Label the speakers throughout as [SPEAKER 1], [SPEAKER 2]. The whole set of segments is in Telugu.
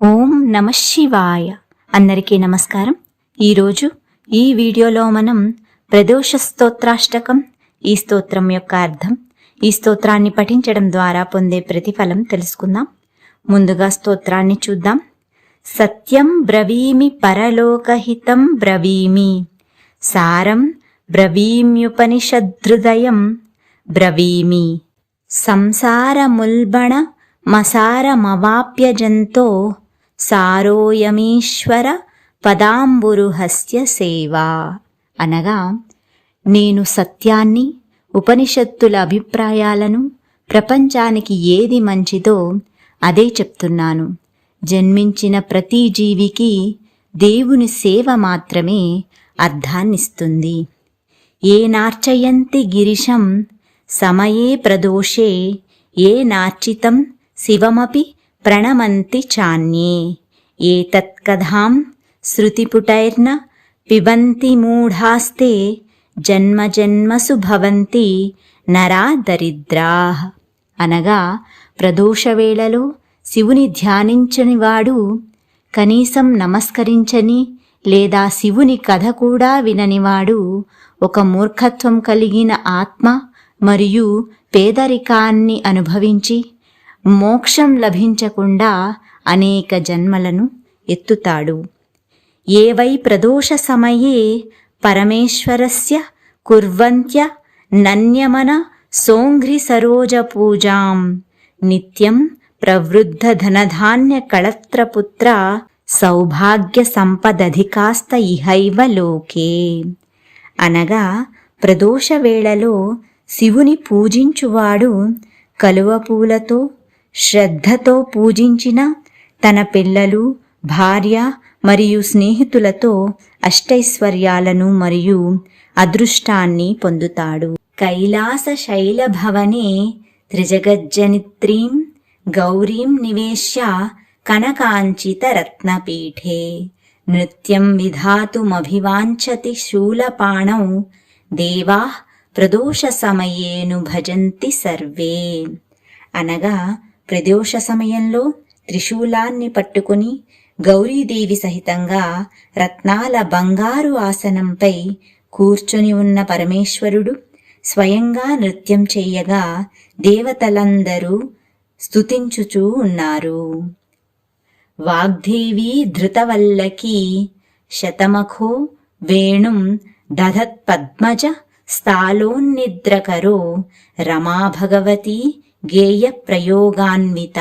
[SPEAKER 1] ఓం నమ శివాయ. అందరికీ నమస్కారం. ఈరోజు ఈ వీడియోలో మనం ప్రదోష స్తోత్రాష్టకం ఈ స్తోత్రం యొక్క అర్థం ఈ స్తోత్రాన్ని పఠించడం ద్వారా పొందే ప్రతిఫలం తెలుసుకుందాం. ముందుగా స్తోత్రాన్ని చూద్దాం. సత్యం బ్రవీమి పరలోకహితం బ్రవీమి సారం బ్రవీమ్యుపనిషదృదయం బ్రవీమి. సంసారముల్బణ మసారమవాప్యజంతో సారోయమీశ్వర పదాంబురుహస్య సేవా. అనగా నేను సత్యాన్ని ఉపనిషత్తుల అభిప్రాయాలను ప్రపంచానికి ఏది మంచిదో అదే చెప్తున్నాను. జన్మించిన ప్రతి జీవికి దేవుని సేవ మాత్రమే అర్థాన్నిస్తుంది. ఏ నార్చయంతి గిరిశం సమయే ప్రదోషే ఏ నార్చితం శివమపి ప్రణమంతి చాన్యే ఏతత్కథాం శృతిపుటైర్న పిబంతి మూఢాస్తే జన్మజన్మసు భవంతి నరా దరిద్రా అనగా ప్రదోషవేళలో శివుని ధ్యానించని వాడు కనీసం నమస్కరించని లేదా శివుని కథ కూడా విననివాడు ఒక మూర్ఖత్వం కలిగిన ఆత్మ మరియు పేదరికాన్ని అనుభవించి మోక్షం లభించకుండా అనేక జన్మలను ఎత్తుతాడు. ఏవై ప్రదోష సమయే పరమేశ్వరస్య కుర్వంత్య నన్యమన సోంఘ్రి సరోజ పూజాం. నిత్యం ప్రవృద్ధ ధనధాన్య కళత్రపుత్ర సౌభాగ్య సంపదధికాస్త ఇహైవ లోకే. అనగా ప్రదోష వేళలో శివుని పూజించువాడు కలువ పూలతో శ్రద్ధతో పూజించిన తన పిల్లలు భార్య మరియు స్నేహితులతో అష్టైశ్వర్యాలను మరియు అదృష్టాన్ని పొందుతాడు. కైలాస శైలభవనే త్రిజగజ్జనిత్రీం గౌరీం నివేశ్య కనకాంచిత రత్నపీఠే. నృత్యం విధాతుమభివాంఛతి శూలపాణౌ దేవా ప్రదోష సమయేను భజంతి సర్వే. అనగా ప్రదోష సమయంలో త్రిశూలాన్ని పట్టుకుని గౌరీదేవి సహితంగా రత్నాల బంగారు ఆసనంపై కూర్చొని ఉన్న పరమేశ్వరుడు స్వయంగా నృత్యం చెయ్యగా దేవతలందరూ స్తుతించుచూ ఉన్నారు. వాగ్దేవి ధృతవల్లకి శతమఖో వేణుం దధత్పద్మజ స్థాలోన్నిద్రకరో రమాభగవతి భగవతి గేయ ప్రయోగాన్విత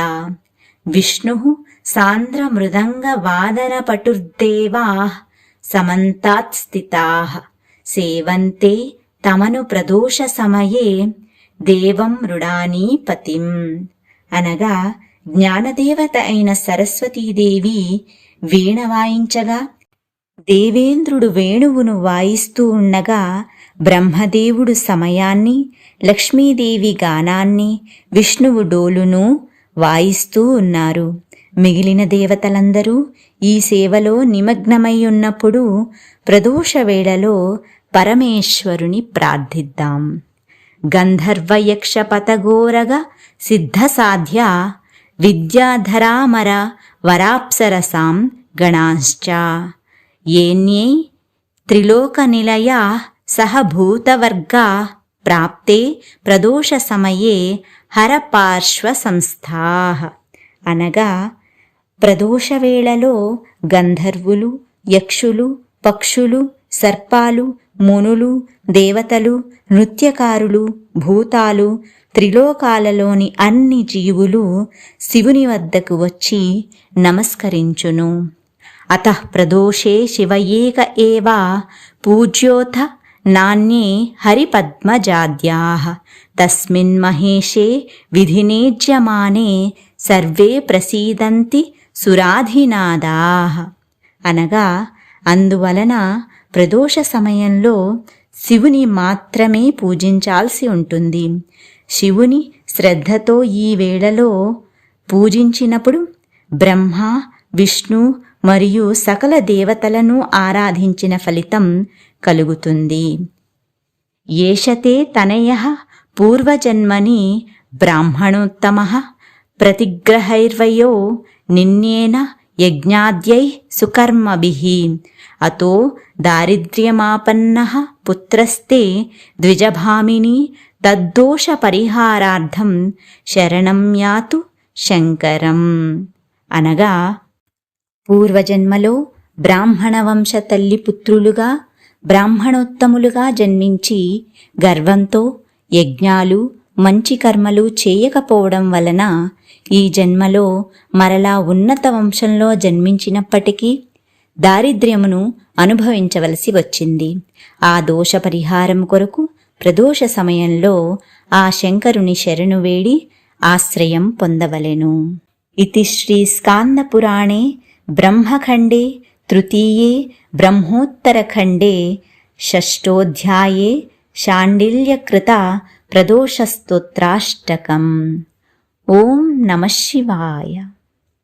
[SPEAKER 1] విష్ణు సాంద్రమృదంగవాదనపటుర్దేవా సమంతాత్ స్థితా. సేవంతే తమను ప్రదోష సమయే దేవం మృడానీ పతిం అనగా జ్ఞానదేవత అయిన సరస్వతీదేవి వీణ వాయించగా దేవేంద్రుడు వేణువును వాయిస్తూ ఉండగా బ్రహ్మదేవుడు సమయాన్ని లక్ష్మీదేవి గానాన్ని విష్ణువు డోలును వాయిస్తూ ఉన్నారు. మిగిలిన దేవతలందరూ ఈ సేవలో నిమగ్నమై ఉన్నప్పుడు ప్రదోష వేళలో పరమేశ్వరుని ప్రార్థిద్దాం. గంధర్వయక్ష పతగోరగ సిద్ధ సాధ్య విద్యాధరామర వరాప్సరసాం గణాశ్చ. ఏన్యై త్రిలోకనిలయా సహ భూతవర్గా ప్రాప్తే ప్రదోష సమయే హరపార్శ్వ సంస్థా అనగా ప్రదోషవేళలో గంధర్వులు యక్షులు పక్షులు సర్పాలు మునులు దేవతలు నృత్యకారులు భూతాలు త్రిలోకాలలోని అన్ని జీవులు శివుని వద్దకు వచ్చి నమస్కరించును. అత ప్రదోషే శివయేక ఏవా పూజ్యోథ నాణ్యే హరిపద్మజాద్యా. తస్మిన్ మహేషే విధినేజ్యమానే సర్వే ప్రసీదంతి సురాధినాదా. అనగా అందువలన ప్రదోష సమయంలో శివుని మాత్రమే పూజించాల్సి ఉంటుంది. శివుని శ్రద్ధతో ఈ వేళలో పూజించినప్పుడు బ్రహ్మ విష్ణు మరియు సకల దేవతలను ఆరాధించిన ఫలితం కలుగుతుంది. ఏషతే తనయ పూర్వజన్మని బ్రాహ్మణోత్తమ ప్రతిగ్రహైర్వయో నిన్నేన యజ్ఞాద్యై సుకర్మభి. అతో దారిద్ర్యమాపన్న పుత్రస్తే ద్విజభామిని తద్దోష పరిహారార్థం శరణం యాతు శంకరం. అనగా పూర్వజన్మలో బ్రాహ్మణ వంశ తల్లి పుత్రులుగా బ్రాహ్మణోత్తములుగా జన్మించి గర్వంతో యజ్ఞాలు మంచి కర్మలు చేయకపోవడం వలన ఈ జన్మలో మరలా ఉన్నత వంశంలో జన్మించినప్పటికీ దారిద్ర్యమును అనుభవించవలసి వచ్చింది. ఆ దోష పరిహారం కొరకు ప్రదోష సమయంలో ఆ శంకరుని శరణు వేడి ఆశ్రయం పొందవలెను. ఇది శ్రీ స్కాందపురాణే బ్రహ్మఖండే తృతీయే ब्रह्मोत्तरखण्डे षष्ठोऽध्याये शाण्डिल्यकृता प्रदोषस्तोत्राष्टकम्। ॐ नमः शिवाय।